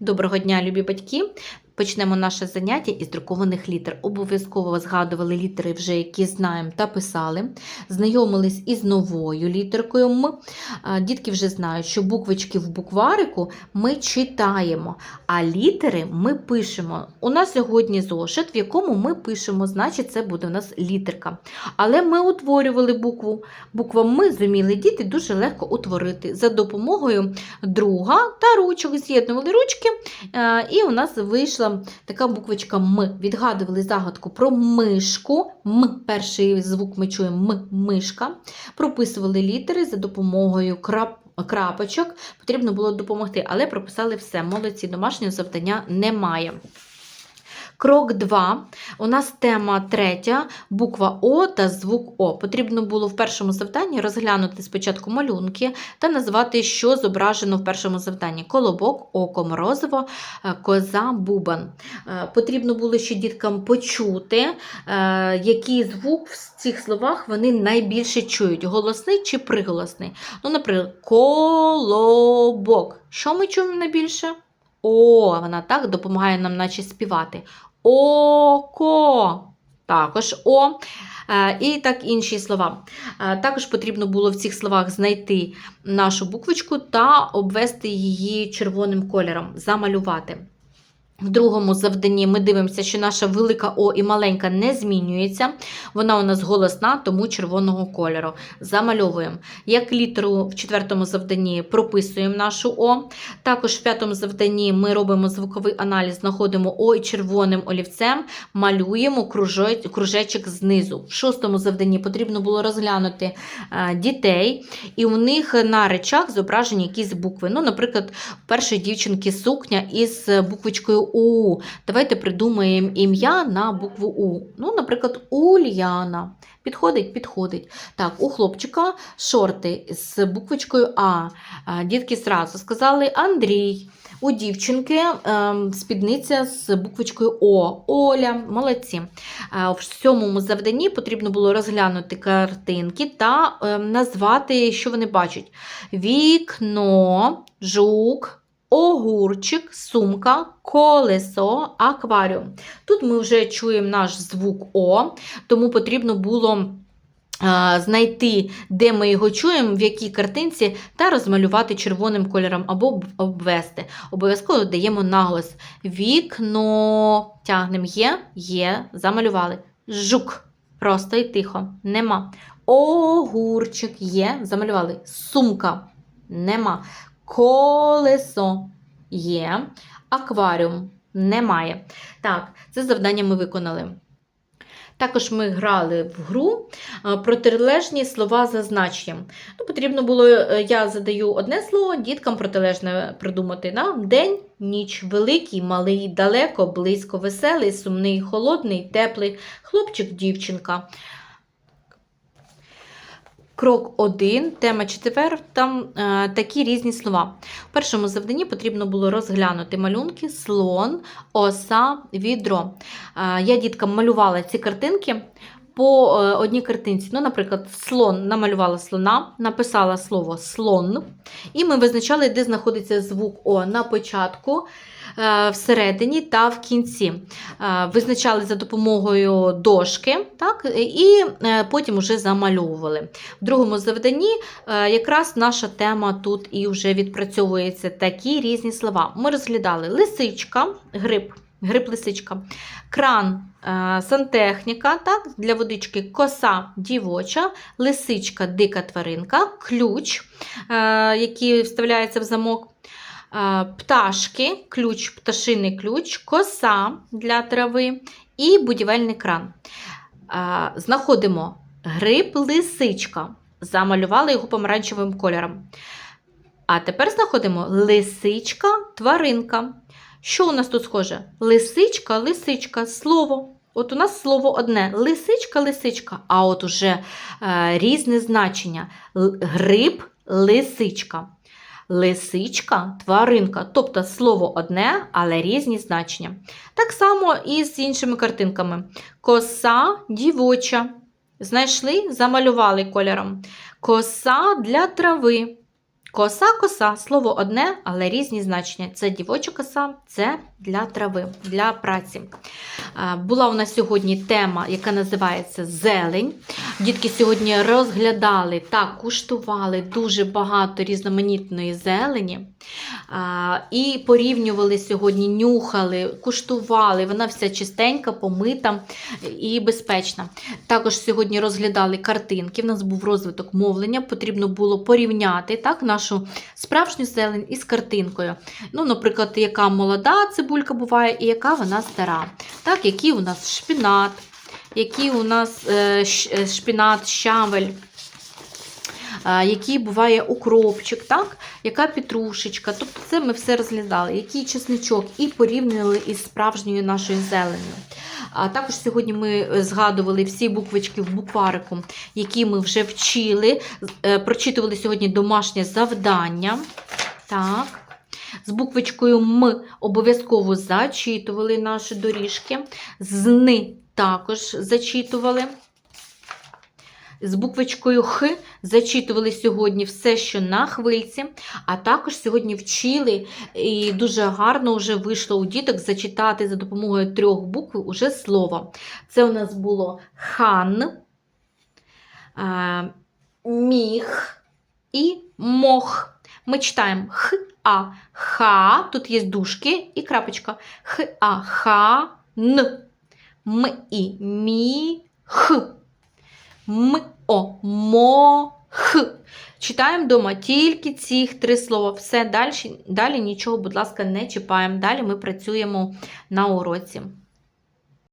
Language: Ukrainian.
Доброго дня, любі батьки! Почнемо наше заняття із друкованих літер. Обов'язково згадували літери, вже які знаємо та писали. Знайомились із новою літеркою М. Дітки вже знають, що буквочки в букварику ми читаємо, а літери ми пишемо. У нас сьогодні зошит, в якому ми пишемо, значить, це буде у нас літерка. Але ми утворювали букву. Буква М зуміли діти дуже легко утворити за допомогою друга та ручок. З'єднували ручки, е, і у нас вийшла така буквочка М. Відгадували загадку про мишку. М, перший звук ми чуємо М, мишка. Прописували літери за допомогою крап. Крапочок потрібно було допомогти, але прописали все. Молодці, домашнього завдання немає. Крок 2. У нас тема третя, буква О та звук О. Потрібно було в першому завданні розглянути спочатку малюнки та назвати, що зображено в першому завданні: колобок, око, морозиво, е, коза, бубан. Е, Потрібно було ще діткам почути, е, який звук в цих словах вони найбільше чують: голосний чи приголосний. Ну, наприклад, колобок. Що ми чуємо найбільше? О, вона так допомагає нам, наче співати. Око. Також О. Е, І так інші слова. Е, Також потрібно було в цих словах знайти нашу буквочку та обвести її червоним кольором, замалювати. В другому завданні ми дивимося, що наша велика О і маленька не змінюється. Вона у нас голосна, тому червоного кольору. Замальовуємо. Як літеру в четвертому завданні прописуємо нашу О. Також в п'ятому завданні ми робимо звуковий аналіз, знаходимо О і червоним олівцем, малюємо кружечок знизу. В шостому завданні потрібно було розглянути е, дітей, і у них на речах зображені якісь букви. Ну, наприклад, у першої дівчинки сукня із буквочкою У. Давайте придумаємо ім'я на букву У. Ну, наприклад, Ульяна. Підходить, підходить. Так, у хлопчика шорти з буквочкою А. Дітки зразу сказали Андрій. У дівчинки ем, спідниця з буквочкою О. Оля, молодці. В сьомому завданні потрібно було розглянути картинки та ем, назвати, що вони бачать: вікно, жук. Огурчик, сумка, колесо, акваріум. Тут ми вже чуємо наш звук О, тому потрібно було знайти, де ми його чуємо, в якій картинці, та розмалювати червоним кольором або обвести. Обов'язково даємо наголос. Вікно. Тягнемо є, є, замалювали. Жук. Просто і тихо. Нема. Огурчик є, замалювали. Сумка. Нема. Колесо є. Акваріум немає. Так, це завдання ми виконали. Також ми грали в гру протилежні слова за значенням. Ну, потрібно було, е, я задаю одне слово, діткам протилежне придумати. Да? День, ніч, великий, малий, далеко, близько, веселий, сумний, холодний, теплий, хлопчик, дівчинка. Крок 1, тема 4, там е, такі різні слова. В першому завданні потрібно було розглянути малюнки, слон, оса, відро. Е, я діткам малювала ці картинки по е, одній картинці. Ну, наприклад, слон намалювала слона, написала слово слон, і ми визначали, де знаходиться звук О на початку. е, Всередині та в кінці. Е, Визначали за допомогою дошки, так, і потім вже замальовували. В другому завданні якраз наша тема тут і вже відпрацьовується такі різні слова. Ми розглядали лисичка, гриб, гриб лисичка, кран, е, сантехніка, так, для водички, коса дівоча, лисичка, дика тваринка, ключ, е, який вставляється в замок. е, Пташки, ключ, пташиний ключ, коса для трави і будівельний кран. Знаходимо гриб лисичка. Замалювали його помаранчевим кольором. А тепер знаходимо лисичка, тваринка. Що у нас тут схоже? Лисичка, лисичка, слово. От у нас слово одне: лисичка, лисичка, а от уже е, різне значення. Л- Гриб, лисичка. Лисичка, тваринка. Тобто слово одне, але різні значення. Так само і з іншими картинками. Коса дівоча. Знайшли, замалювали кольором. Коса для трави. Коса, коса, слово одне, але різні значення. Це дівоча коса, це для трави, для праці. Е, Була у нас сьогодні тема, яка називається зелень. Дітки сьогодні розглядали та куштували дуже багато різноманітної зелені. І порівнювали сьогодні, нюхали, куштували. Вона вся чистенька, помита і безпечна. Також сьогодні розглядали картинки. В нас був розвиток мовлення. Потрібно було порівняти так, нашу справжню зелень із картинкою. Ну, Наприклад, яка молода цибулька буває і яка вона стара. Так, Який у нас шпінат, який у нас е, е, шпінат, щавель. е, Який буває укропчик, так? яка петрушечка. Тобто це ми все розглядали, який чесничок, і порівнювали із справжньою нашою зеленню. А також сьогодні ми згадували всі буквочки в букварику, які ми вже вчили. Прочитували сьогодні домашнє завдання. Так. З буквочкою М обов'язково зачитували наші доріжки. З Ни також зачитували. З буквочкою Х зачитували сьогодні все, що на хвильці, а також сьогодні вчили, і дуже гарно вже вийшло у діток зачитати за допомогою трьох букв уже слово. Це у нас було хан, е, міг і мох. Ми читаємо х, а, ха, тут є дужки і крапочка. Х, а, ха, н. М, і, мі, х. М, о, мо, х. Читаємо вдома тільки ці три слова. Все далі, далі нічого, будь ласка, не чіпаємо. Далі ми працюємо на уроці.